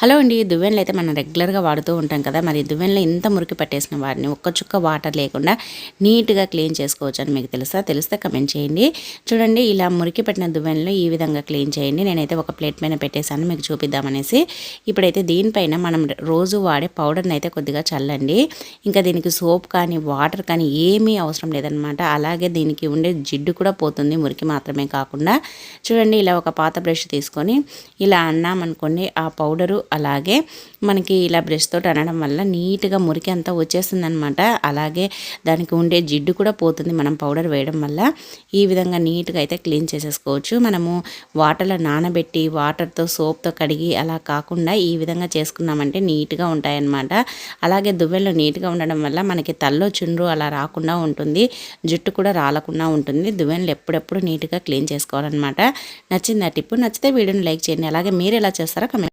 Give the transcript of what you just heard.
Hello అండి దువ్వెనలు అయితే మనం రెగ్యులర్గా వాడుతూ ఉంటాం కదా మరి దువ్వెనలో ఇంత మురికి పట్టేసిన వాటిని ఒక్క చుక్క వాటర్ లేకుండా నీట్గా క్లీన్ చేసుకోవచ్చు అని మీకు తెలుసా? తెలిస్తే కమెంట్ చేయండి. చూడండి ఇలా మురికి పట్టిన దువ్వెనలు ఈ విధంగా క్లీన్ చేయండి. నేనైతే ఒక ప్లేట్ పైన పెట్టేశాను మీకు చూపిద్దామనేసి. ఇప్పుడైతే దీనిపైన మనం రోజు వాడే పౌడర్ని అయితే కొద్దిగా చల్లండి. ఇంకా దీనికి సోప్ కానీ వాటర్ కానీ ఏమీ అవసరం లేదనమాట అలాగే దీనికి ఉండే జిడ్డు కూడా పోతుంది మురికి మాత్రమే కాకుండా. చూడండి ఇలా ఒక పాత బ్రష్ తీసుకొని ఇలా అన్నామనుకోండి ఆ పౌడరు అలాగే మనకి ఇలా బ్రష్ తోటి అనడం వల్ల నీట్గా మురికి అంతా వచ్చేస్తుంది అనమాట అలాగే దానికి ఉండే జిడ్డు కూడా పోతుంది మనం పౌడర్ వేయడం వల్ల. ఈ విధంగా నీట్గా అయితే క్లీన్ చేసేసుకోవచ్చు. మనము వాటర్లో నానబెట్టి వాటర్తో సోప్తో కడిగి అలా కాకుండా ఈ విధంగా చేసుకున్నామంటే నీట్గా ఉంటాయన్నమాట. అలాగే దువ్వెల్లో నీట్గా ఉండడం వల్ల మనకి తల్లో చుండ్రు అలా రాకుండా ఉంటుంది. జుట్టు కూడా రాలకుండా ఉంటుంది. దువ్వెనలు ఎప్పుడెప్పుడు నీట్గా క్లీన్ చేసుకోవాలన్నమాట. నచ్చింది ఆ టిప్పు? నచ్చితే వీడియోని లైక్ చేయండి. అలాగే మీరు ఎలా చేస్తారో కమెంట్